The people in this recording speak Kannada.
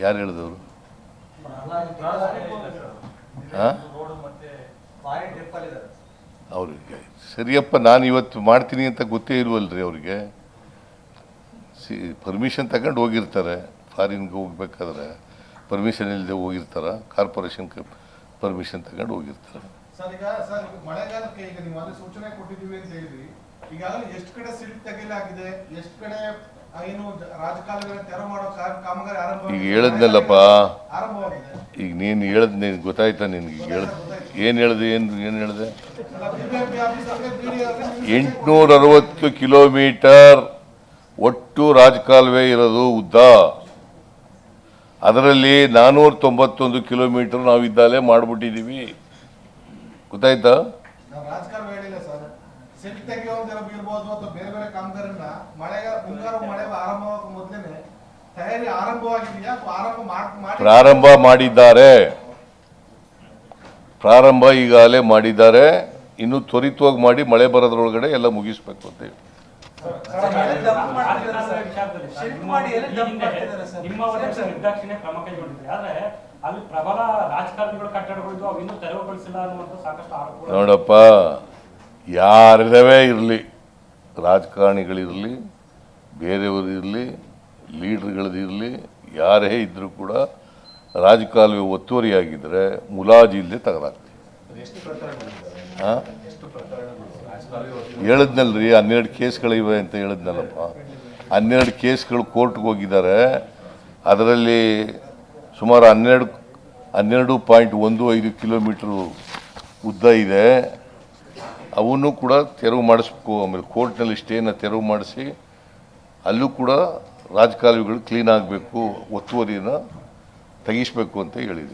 ಯಾರು ಹೇಳಿದವರು? ಹಾಂ? ಅವ್ರಿಗೆ. ಸರಿಯಪ್ಪ, ನಾನು ಇವತ್ತು ಮಾಡ್ತೀನಿ ಅಂತ ಗೊತ್ತೇ ಇಲ್ವಲ್ರಿ ಅವ್ರಿಗೆ. ಸಿ ಪರ್ಮಿಷನ್ ತಗೊಂಡು ಹೋಗಿರ್ತಾರೆ. ಫಾರಿನ್ಗೆ ಹೋಗ್ಬೇಕಾದ್ರೆ ಪರ್ಮಿಷನ್ ಇಲ್ಲದೆ ಹೋಗಿರ್ತಾರ. ಕಾರ್ಪೊರೇಷನ್ ಪರ್ಮಿಷನ್ ತಗೊಂಡು ಹೋಗಿರ್ತಾರೆ. ಈಗ ಈಗ ಈಗ ಈಗಾಗಲೇ ಎಷ್ಟು ಕಡೆ ಸಿಲ್ಟ್ ತೆಗೆಯಲಾಗಿದೆ ಎಷ್ಟು ಕಡೆ ಏನು ರಾಜಕಾಲುವೆ ತೆರವು ಮಾಡೋ ಕಾಮಗಾರಿ ಆರಂಭ ಈಗ ಹೇಳಿದ್ನಲ್ಲಪ್ಪ. ಆರಂಭವಾಗಿದೆ. ಈಗ ನೀನು ಹೇಳದ್ ನಿನ್ಗೆ? ಗೊತ್ತಾಯ್ತಾ ನಿನ್ಗೆ ಹೇಳ್ ಏನು ಹೇಳ್ದೆ ಏನು ಏನು ಹೇಳಿದೆ? ಎಂಟುನೂರ ಅರವತ್ತು ಕಿಲೋಮೀಟರ್ ಒಟ್ಟು ರಾಜಕಾಲುವೆ ಇರೋದು ಉದ್ದ. ಅದರಲ್ಲಿ ನಾನೂರ ತೊಂಬತ್ತೊಂದು ಕಿಲೋಮೀಟರ್ ನಾವು ಇದ್ದಾಲೆ ಮಾಡಿಬಿಟ್ಟಿದ್ದೀವಿ ಗೊತ್ತಾಯ್ತಾ ಸರ್ ತೆಗೆಯುವಂತೆಲ್ಲ ಇರ್ಬೋದು ಅಥವಾ ಬೇರೆ ಬೇರೆ ಕಾಮಗಾರಿನ ಮಳೆಗಾಲ ಮುಂಗಾರು ಮಳೆ ಆರಂಭವಾಗ ಮೊದಲೇನೆ ತಯಾರಿ ಆರಂಭವಾಗಿದೆಯಾ ಅಥವಾ ಆರಂಭ ಮಾಡ್- ಮಾಡಿ ಪ್ರಾರಂಭ ಮಾಡಿದ್ದಾರೆ. ಪ್ರಾರಂಭ ಈಗಾಗಲೇ ಮಾಡಿದ್ದಾರೆ. ಇನ್ನು ತ್ವರಿತವಾಗಿ ಮಾಡಿ ಮಳೆ ಬರೋದ್ರೊಳಗಡೆ ಎಲ್ಲ ಮುಗಿಸ್ಬೇಕು ಅಂತ ಹೇಳಿ. ನೋಡಪ್ಪ ಯಾರವೇ ಇರಲಿ ರಾಜಕಾರಣಿಗಳಿರಲಿ ಬೇರೆಯವರಿರಲಿ ಲೀಡ್ರ್ಗಳದಿರಲಿ ಯಾರೇ ಇದ್ದರೂ ಕೂಡ ರಾಜಕಾಲುವೆ ಒತ್ತುವರಿಯಾಗಿದ್ದರೆ ಮುಲಾಜಿ ಇಲ್ಲದೆ ತಗಲಾಗ್ತೀವಿ ಹಾಂ ಹೇಳಿದ್ನಲ್ರಿ ಹನ್ನೆರಡು ಕೇಸ್ಗಳಿವೆ ಅಂತ ಹೇಳಿದ್ನಲ್ಲಪ್ಪ. ಹನ್ನೆರಡು ಕೇಸ್ಗಳು ಕೋರ್ಟ್ಗೆ ಹೋಗಿದ್ದಾರೆ. ಅದರಲ್ಲಿ ಸುಮಾರು ಹನ್ನೆರಡು ಹನ್ನೆರಡು ಪಾಯಿಂಟ್ ಒಂದು ಐದು ಕಿಲೋಮೀಟ್ರು ಉದ್ದ ಇದೆ. ಅವನ್ನು ಕೂಡ ತೆರವು ಮಾಡಿಸ್ಬೇಕು. ಆಮೇಲೆ ಕೋರ್ಟ್ನಲ್ಲಿ ಸ್ಟೇನ ತೆರವು ಮಾಡಿಸಿ ಅಲ್ಲೂ ಕೂಡ ರಾಜಕಾಲುವೆಗಳು ಕ್ಲೀನ್ ಆಗಬೇಕು, ಒತ್ತುವರಿನ ತೆಗಿಸ್ಬೇಕು ಅಂತ ಹೇಳಿದ್ವಿ